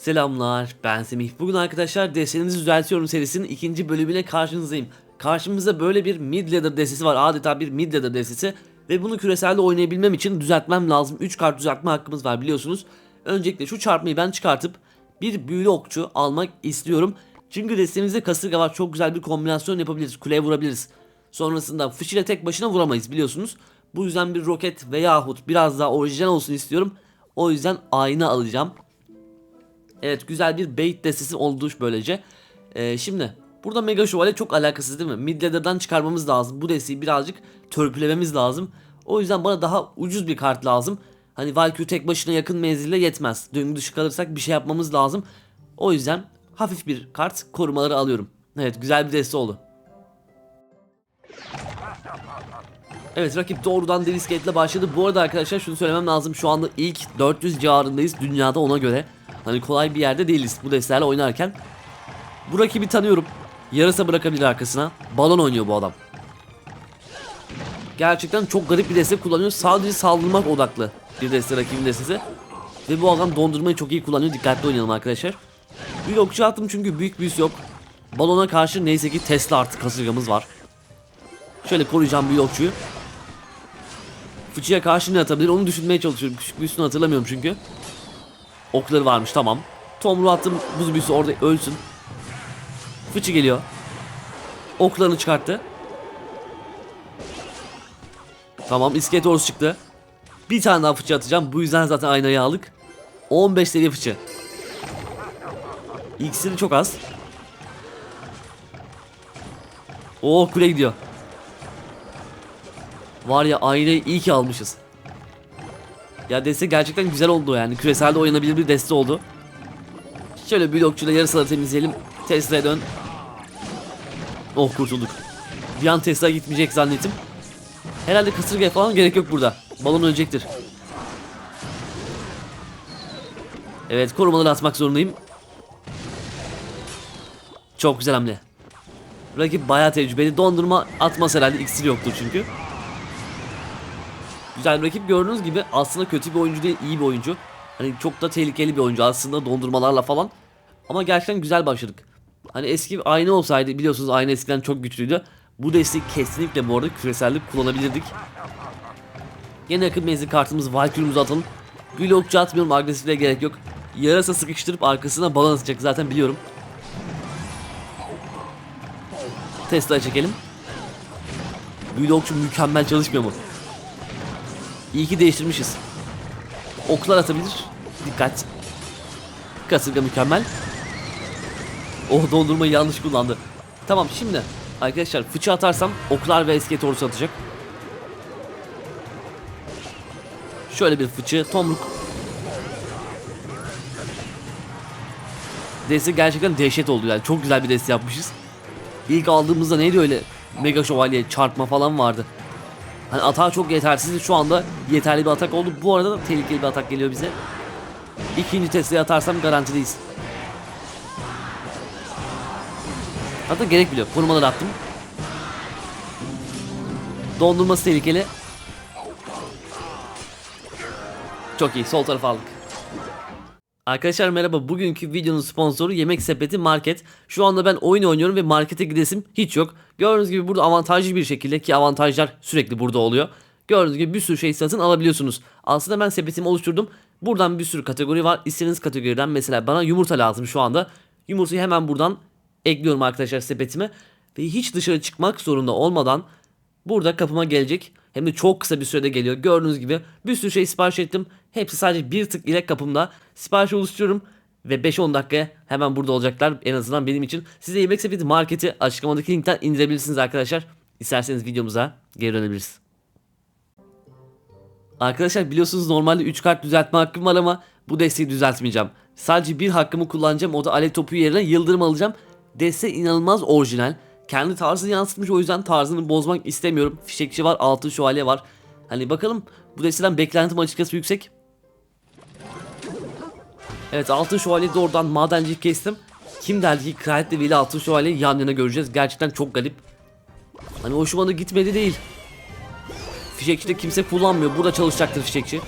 Selamlar ben Semih. Bugün arkadaşlar deseninizi düzeltiyorum serisinin ikinci bölümüyle karşınızdayım. Karşımızda böyle bir mid ladder destesi var adeta bir mid ladder destesi. Ve bunu küreselde oynayabilmem için düzeltmem lazım. 3 kart düzeltme hakkımız var biliyorsunuz. Öncelikle şu çarpmayı ben çıkartıp bir büyülü okçu almak istiyorum. Çünkü destemizde kasırga var çok güzel bir kombinasyon yapabiliriz. Kuleye vurabiliriz. Sonrasında ile tek başına vuramayız biliyorsunuz. Bu yüzden bir roket veyahut biraz daha orijinal olsun istiyorum. O yüzden ayna alacağım. Evet güzel bir bait destesi oldu böylece. Ee, şimdi burada Mega Şövalye çok alakasız değil mi? Mid ladder'dan çıkarmamız lazım. Bu desteği birazcık törpülememiz lazım. O yüzden bana daha ucuz bir kart lazım. Hani Valkyrie tek başına yakın menzille yetmez. Döngü dışı kalırsak bir şey yapmamız lazım. O yüzden hafif bir kart korumaları alıyorum. Evet güzel bir deste oldu. Evet rakip doğrudan Davis Gate'le başladı. Bu arada arkadaşlar şunu söylemem lazım. Şu anda ilk 400 civarındayız dünyada ona göre. Hani kolay bir yerde değiliz bu destelerle oynarken. Bu rakibi tanıyorum. Yarısa bırakabilir arkasına. Balon oynuyor bu adam. Gerçekten çok garip bir deste kullanıyor. Sadece saldırmak odaklı bir deste rakibin destesi. Ve bu adam dondurmayı çok iyi kullanıyor. Dikkatli oynayalım arkadaşlar. Bir okçu attım çünkü büyük büyüsü yok. Balona karşı neyse ki Tesla artık kasırgamız var. Şöyle koruyacağım bir okçuyu. Fıçıya karşı ne atabilir onu düşünmeye çalışıyorum. Küçük büyüsünü hatırlamıyorum çünkü. Okları varmış tamam. Tomru attım buz büyüsü orada ölsün. Fıçı geliyor. Oklarını çıkarttı. Tamam iskelet orası çıktı. Bir tane daha fıçı atacağım. Bu yüzden zaten aynayı aldık. 15 seviye fıçı. İksiri çok az. Oo kule gidiyor. Var ya aynayı iyi ki almışız. Ya deste gerçekten güzel oldu yani. Küreselde oynanabilir bir deste oldu. Şöyle blokçuyla yarısını temizleyelim. Tesla'ya dön. Oh kurtulduk. Bir an Tesla gitmeyecek zannettim. Herhalde kasırgaya falan gerek yok burada. Balon ölecektir. Evet korumaları atmak zorundayım. Çok güzel hamle. Rakip bayağı tecrübeli. Dondurma atmaz herhalde. İksir yoktur çünkü. Güzel rakip gördüğünüz gibi aslında kötü bir oyuncu değil iyi bir oyuncu. Hani çok da tehlikeli bir oyuncu aslında dondurmalarla falan. Ama gerçekten güzel başladık. Hani eski ayna olsaydı biliyorsunuz ayna eskiden çok güçlüydü. Bu desteği kesinlikle bu arada küreselde kullanabilirdik. Yine yakın menzil kartımız Valkyrie'mizi atalım. Gül okçu atmıyorum agresifliğe gerek yok. Yarasa sıkıştırıp arkasına balon atacak zaten biliyorum. Tesla'ya çekelim. Gül okçu mükemmel çalışmıyor mu? İyi ki değiştirmişiz. Oklar atabilir. Dikkat. Kasırga mükemmel. Oh dondurmayı yanlış kullandı. Tamam şimdi arkadaşlar fıçı atarsam oklar ve iskelet ordusu atacak. Şöyle bir fıçı tomruk. Deste gerçekten dehşet oldu yani çok güzel bir deste yapmışız. İlk aldığımızda neydi öyle mega şövalye çarpma falan vardı. Hani atağı çok yetersizdi şu anda yeterli bir atak oldu. Bu arada da tehlikeli bir atak geliyor bize. İkinci Tesla'yı atarsam garantideyiz. Hatta gerek bile yok. Korumaları attım. Dondurması tehlikeli. Çok iyi. Sol tarafa aldık. Arkadaşlar merhaba. Bugünkü videonun sponsoru Yemek Sepeti Market. Şu anda ben oyun oynuyorum ve markete gidesim hiç yok. Gördüğünüz gibi burada avantajlı bir şekilde ki avantajlar sürekli burada oluyor. Gördüğünüz gibi bir sürü şey satın alabiliyorsunuz. Aslında ben sepetimi oluşturdum. Buradan bir sürü kategori var. İstediğiniz kategoriden mesela bana yumurta lazım şu anda. Yumurtayı hemen buradan ekliyorum arkadaşlar sepetime. Ve hiç dışarı çıkmak zorunda olmadan burada kapıma gelecek. Hem de çok kısa bir sürede geliyor. Gördüğünüz gibi bir sürü şey sipariş ettim. Hepsi sadece bir tık ile kapımda. Sipariş oluşturuyorum. Ve 5-10 dakikaya hemen burada olacaklar en azından benim için. Size Yemek Sepeti Market'i açıklamadaki linkten indirebilirsiniz arkadaşlar. İsterseniz videomuza geri dönebiliriz. Arkadaşlar biliyorsunuz normalde 3 kart düzeltme hakkım var ama bu desteği düzeltmeyeceğim. Sadece bir hakkımı kullanacağım o da alev topu yerine yıldırım alacağım. Deste inanılmaz orijinal. Kendi tarzını yansıtmış o yüzden tarzını bozmak istemiyorum. Fişekçi var, altın şövalye var. Hani bakalım bu desteden beklentim açıkçası yüksek. Evet altın şövalyeyi de oradan madenciyi kestim. Kim derdi ki Kraliyet Devi ile altın şövalyeyi yan yana göreceğiz. Gerçekten çok garip. Hani hoşuma da gitmedi değil. Fişekçi de kimse kullanmıyor. Burada çalışacaktır fişekçi.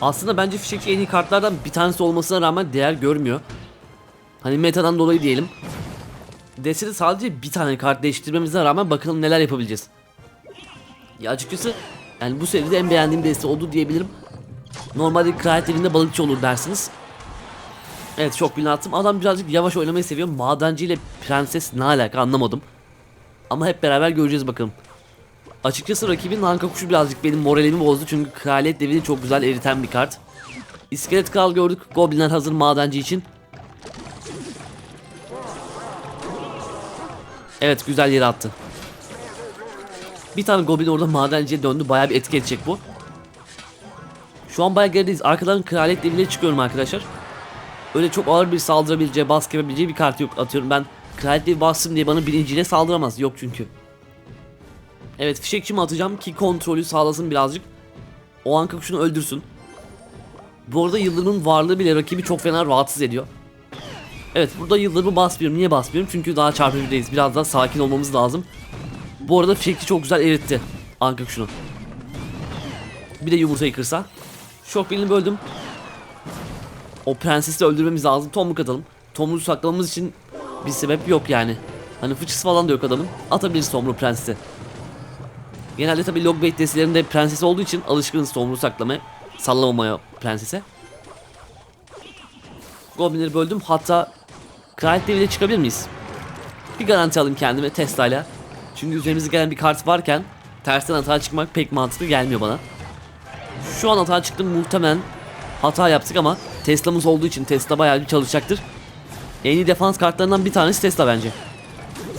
Aslında bence fişekçi en iyi kartlardan bir tanesi olmasına rağmen değer görmüyor. Hani metadan dolayı diyelim. Destede sadece bir tane kart değiştirmemize rağmen bakalım neler yapabileceğiz. Ya açıkçası yani bu seride en beğendiğim deste oldu diyebilirim. Normalde kraliyet evinde balıkçı olur dersiniz. Evet çok bin attım. Adam birazcık yavaş oynamayı seviyor. Madenci ile prenses ne alaka anlamadım. Ama hep beraber göreceğiz bakalım. Açıkçası rakibin Nanka kuşu birazcık benim moralimi bozdu çünkü kraliyet devini çok güzel eriten bir kart. İskelet kral gördük. Goblinler hazır madenci için. Evet güzel yere attı. Bir tane goblin orada madenciye döndü. Bayağı bir etki edecek bu. Şu an bayağı gerideyiz. Arkadan kraliyet devine çıkıyorum arkadaşlar. Öyle çok ağır bir saldırabileceği, baskı yapabileceği bir kart yok. Atıyorum ben kraliyet devi bastım diye bana birinciyle saldıramaz. Yok çünkü. Evet fişekçimi atacağım ki kontrolü sağlasın birazcık. O anka kuşunu öldürsün. Bu arada yıldırımın varlığı bile rakibi çok fena rahatsız ediyor. Evet burada yıldırımı basmıyorum. Niye basmıyorum? Çünkü daha çarpıcıdayız. Biraz daha sakin olmamız lazım. Bu arada fişekçi çok güzel eritti. Anka kuşunu. Bir de yumurtayı kırsa. Şok birini böldüm. O prensesi öldürmemiz lazım. Tomruk atalım. Tomruğu saklamamız için bir sebep yok yani. Hani fıçısı falan da yok adamın. Atabiliriz Tomruğu prensesi. Genelde tabi Logbait destelerinde prenses olduğu için alışkınız Tomruğu saklamaya. Sallamamaya prensese. Goblinleri böldüm. Hatta Kraliyet deviyle çıkabilir miyiz? Bir garanti alayım kendime Tesla'yla. Çünkü üzerimize gelen bir kart varken tersten hata çıkmak pek mantıklı gelmiyor bana. Şu an hata çıktım muhtemelen hata yaptık ama Tesla'mız olduğu için Tesla bayağı bir çalışacaktır. En iyi defans kartlarından bir tanesi Tesla bence.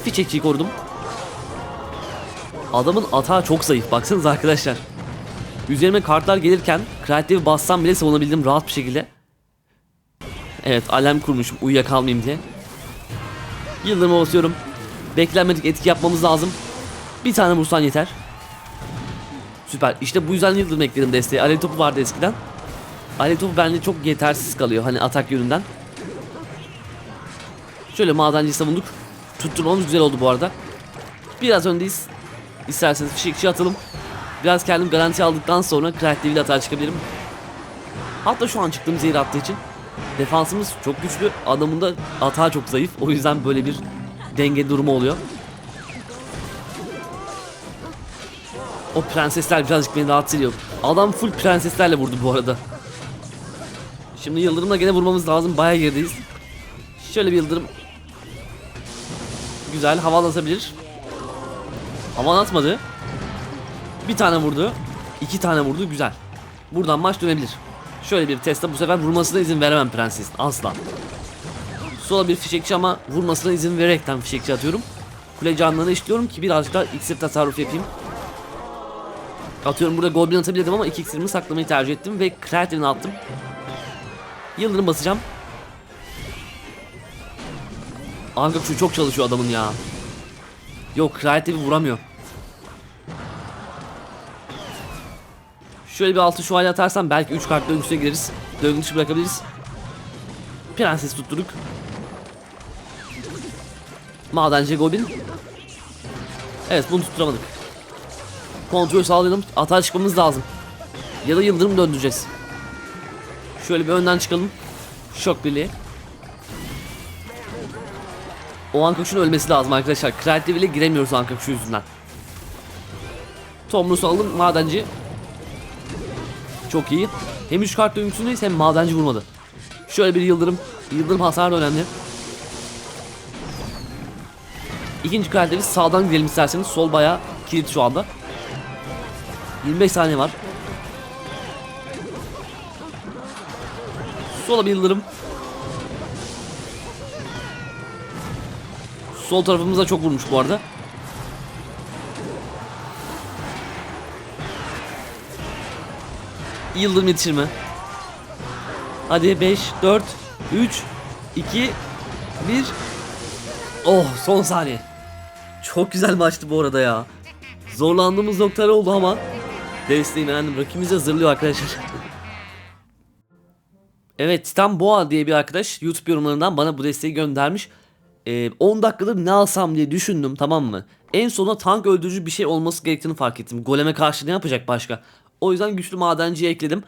Fişekçiyi korudum. Adamın atağı çok zayıf baksanız arkadaşlar. Üzerime kartlar gelirken kreatifi bassam bile savunabildim rahat bir şekilde. Evet alarm kurmuşum uyuyakalmayayım diye. Yıldırıma basıyorum. Beklenmedik etki yapmamız lazım. Bir tane vursan yeter. Süper. İşte bu yüzden yıldırım ekledim desteğe. Alev topu vardı eskiden. Alev topu bende çok yetersiz kalıyor hani atak yönünden. Şöyle madenciyi savunduk. Tutturmamız güzel oldu bu arada. Biraz öndeyiz. İsterseniz fişekçi atalım. Biraz kendim garanti aldıktan sonra kreatif hata çıkabilirim. Hatta şu an çıktığımız yeri attığı için defansımız çok güçlü. Adamın da atağı çok zayıf. O yüzden böyle bir denge durumu oluyor. O prensesler birazcık beni rahatsız ediyor. Adam full prenseslerle vurdu bu arada. Şimdi yıldırımla gene vurmamız lazım. Bayağı gerideyiz. Şöyle bir yıldırım. Güzel hava atabilir. Hava atmadı. Bir tane vurdu. iki tane vurdu. Güzel. Buradan maç dönebilir. Şöyle bir Tesla bu sefer vurmasına izin veremem prensesin. Asla. Sola bir fişekçi ama vurmasına izin vererekten fişekçi atıyorum. Kule canlarını işliyorum ki birazcık daha iksir tasarruf yapayım. Atıyorum burada goblin atabilirdim ama iki iksirimi saklamayı tercih ettim ve Kraten'i attım. Yıldırım basacağım. Anka şu çok çalışıyor adamın ya. Yok Kraten'i vuramıyor. Şöyle bir altı şu hale atarsam belki 3 kart döngüsüne gireriz. Döngü dışı bırakabiliriz. Prenses tutturduk. Madenci Goblin. Evet bunu tutturamadık. Kontrol sağlayalım. Atağa çıkmamız lazım. Ya da yıldırım döndüreceğiz. Şöyle bir önden çıkalım. Şok birliği. O anka kuşun ölmesi lazım arkadaşlar. Kreatif ile giremiyoruz anka kuşu yüzünden. Tomrus'u alalım madenci. Çok iyi. Hem 3 kart döngüsündeyiz hem madenci vurmadı. Şöyle bir yıldırım. Yıldırım hasarı önemli. İkinci karakteri sağdan gidelim isterseniz. Sol bayağı kilit şu anda. 25 saniye var. Sola bir yıldırım. Sol tarafımıza çok vurmuş bu arada. Yıldırım yetişir mi? Hadi 5, 4, 3, 2, 1. Oh son saniye. Çok güzel maçtı bu arada ya. Zorlandığımız noktalar oldu ama desteği beğendim. Rakibimizi hazırlıyor arkadaşlar. evet Titan Boğa diye bir arkadaş YouTube yorumlarından bana bu desteği göndermiş. Ee, 10 dakikadır ne alsam diye düşündüm tamam mı? En sona tank öldürücü bir şey olması gerektiğini fark ettim. Goleme karşı ne yapacak başka? O yüzden güçlü madenciyi ekledim.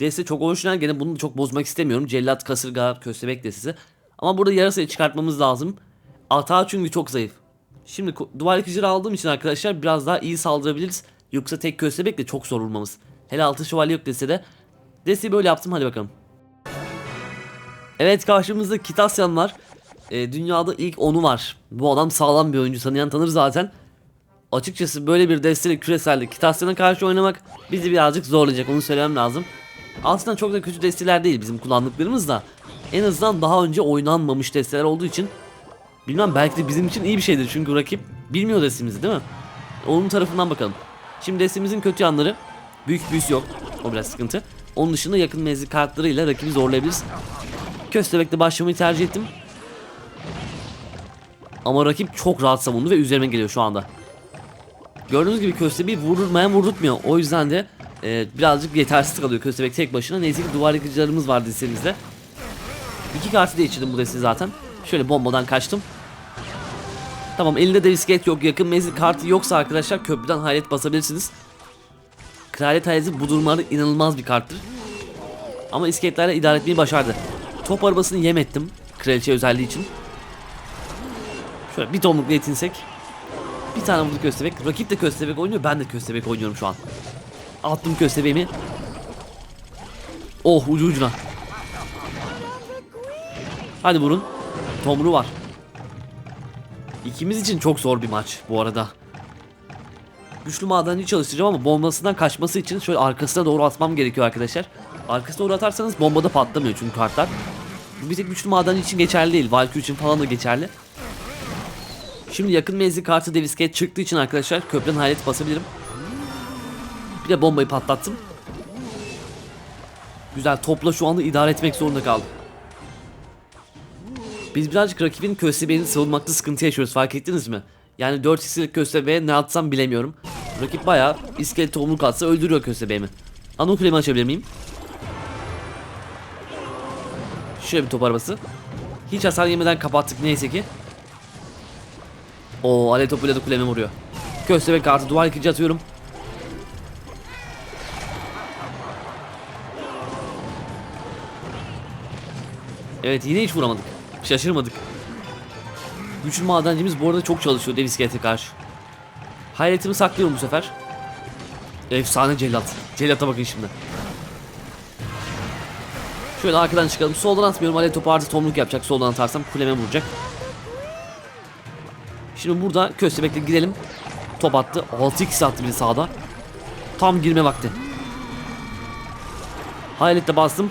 Deste çok orijinal gene bunu çok bozmak istemiyorum. Cellat, kasırga, köstebek destesi. Ama burada yarasayı çıkartmamız lazım. Atağı çünkü çok zayıf. Şimdi duvar yıkıcıları aldığım için arkadaşlar biraz daha iyi saldırabiliriz. Yoksa tek köstebekle çok zor vurmamız. Hele altı şövalye yok dese de. Desteği böyle yaptım hadi bakalım. Evet karşımızda Kitasyan var. Ee, dünyada ilk onu var. Bu adam sağlam bir oyuncu tanıyan tanır zaten. Açıkçası böyle bir desteğiyle küreselde Kitasyan'a karşı oynamak bizi birazcık zorlayacak onu söylemem lazım. Aslında çok da kötü desteler değil bizim kullandıklarımız da. En azından daha önce oynanmamış desteler olduğu için Bilmem belki de bizim için iyi bir şeydir çünkü rakip bilmiyor destemizi değil mi? Onun tarafından bakalım. Şimdi destemizin kötü yanları büyük büyüsü yok. O biraz sıkıntı. Onun dışında yakın menzil kartlarıyla rakibi zorlayabiliriz. Köstebek'te başlamayı tercih ettim. Ama rakip çok rahat savundu ve üzerime geliyor şu anda. Gördüğünüz gibi Köstebek'i vurulmayan vurdurtmuyor. O yüzden de e, birazcık yetersiz kalıyor Köstebek tek başına. Neyse ki duvar yıkıcılarımız var destemizde. İki kartı değiştirdim bu desteği zaten. Şöyle bombadan kaçtım. Tamam elinde de risket yok. Yakın menzil kartı yoksa arkadaşlar köprüden hayret basabilirsiniz. Kraliyet hayaleti bu durumlarda inanılmaz bir karttır. Ama isketlerle idare etmeyi başardı. Top arabasını yem ettim. Kraliçe özelliği için. Şöyle bir tomlukla yetinsek. Bir tane vurdu köstebek. Rakip de köstebek oynuyor. Ben de köstebek oynuyorum şu an. Attım köstebeğimi. Oh ucu ucuna. Hadi vurun. Tomru var. İkimiz için çok zor bir maç bu arada. Güçlü madenci çalıştıracağım ama bombasından kaçması için şöyle arkasına doğru atmam gerekiyor arkadaşlar. Arkasına doğru atarsanız bombada patlamıyor çünkü kartlar. Bu bir tek güçlü madenci için geçerli değil. Valkyrie için falan da geçerli. Şimdi yakın menzil kartı devisket çıktığı için arkadaşlar köprüden hayalet basabilirim. Bir de bombayı patlattım. Güzel topla şu anda idare etmek zorunda kaldım. Biz birazcık rakibin köstebeğini savunmakta sıkıntı yaşıyoruz fark ettiniz mi? Yani 4 x'lik köstebeğe ne atsam bilemiyorum. Rakip bayağı iskelet tomruk atsa öldürüyor köstebeğimi. Anıl kulemi açabilir miyim? Şöyle bir top arabası. Hiç hasar yemeden kapattık neyse ki. O alev topuyla da kulemi vuruyor. Köstebek kartı duvar yıkıcı atıyorum. Evet yine hiç vuramadık. Şaşırmadık. Güçlü madencimiz bu arada çok çalışıyor dev iskelete karşı. Hayretimi saklıyorum bu sefer. Efsane cellat. Cellata bakın şimdi. Şöyle arkadan çıkalım. Soldan atmıyorum. Alev topu artı tomruk yapacak. Soldan atarsam kuleme vuracak. Şimdi burada köstebekle girelim. Top attı. 6-2 attı biri sağda. Tam girme vakti. Hayaletle bastım.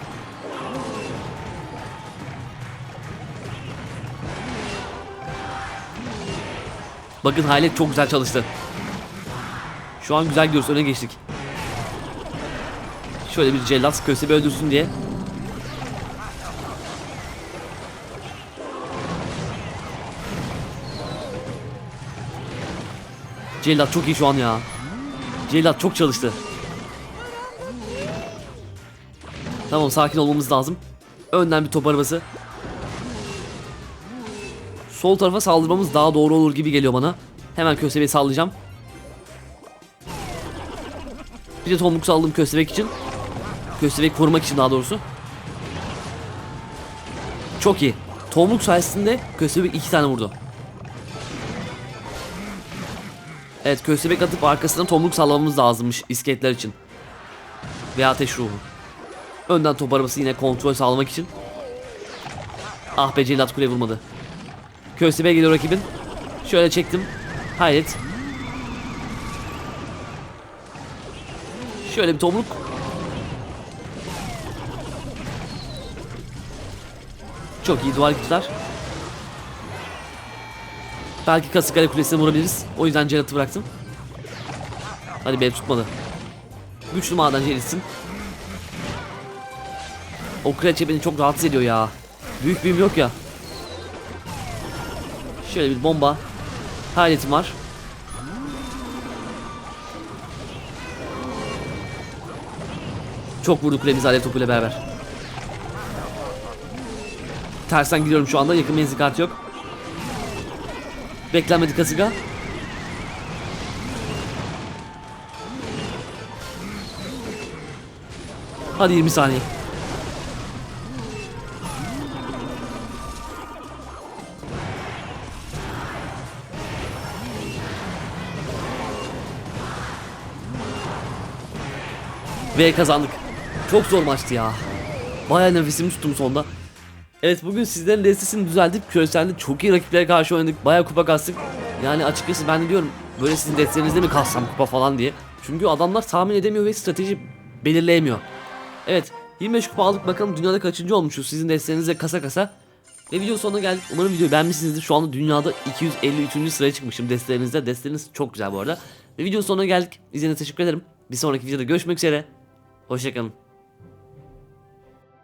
Bakın Hayalet çok güzel çalıştı. Şu an güzel gidiyoruz öne geçtik. Şöyle bir cellat köstebeği öldürsün diye. Cellat çok iyi şu an ya. Cellat çok çalıştı. Tamam sakin olmamız lazım. Önden bir top arabası. Sol tarafa saldırmamız daha doğru olur gibi geliyor bana. Hemen köstebeği sallayacağım. Bir de tomruk salladım köstebek için. Köstebek korumak için daha doğrusu. Çok iyi. Tomruk sayesinde köstebek iki tane vurdu. Evet köstebek atıp arkasından tomruk sallamamız lazımmış isketler için. Ve ateş ruhu. Önden top arabası yine kontrol sağlamak için. Ah be cellat kule vurmadı. Köstebeğe geliyor rakibin. Şöyle çektim. Hayret. Şöyle bir tomruk. Çok iyi duvar güçler. Belki Kasıkale Kulesi'ne vurabiliriz. O yüzden Cerat'ı bıraktım. Hadi be tutmadı. Güçlü madenci erisin. O kraliçe beni çok rahatsız ediyor ya. Büyük büyüm yok ya. Şöyle bir bomba. Hayaletim var. Çok vurduk kulemizi alev topuyla beraber. Tersten gidiyorum şu anda. Yakın menzil kartı yok. Beklenmedik kasıga. Hadi 20 saniye. Ve kazandık. Çok zor maçtı ya. Bayağı nefesimi tuttum sonda. Evet bugün sizlerin destesini düzeltip küreselde çok iyi rakiplere karşı oynadık. Bayağı kupa kastık. Yani açıkçası ben de diyorum böyle sizin destenizde mi kassam kupa falan diye. Çünkü adamlar tahmin edemiyor ve strateji belirleyemiyor. Evet 25 kupa aldık bakalım dünyada kaçıncı olmuşuz sizin destenizle kasa kasa. Ve video sonuna geldik. Umarım videoyu beğenmişsinizdir. Şu anda dünyada 253. sıraya çıkmışım destelerinizde. Desteleriniz çok güzel bu arada. Ve video sonuna geldik. İzlediğiniz teşekkür ederim. Bir sonraki videoda görüşmek üzere. Hoşçakalın.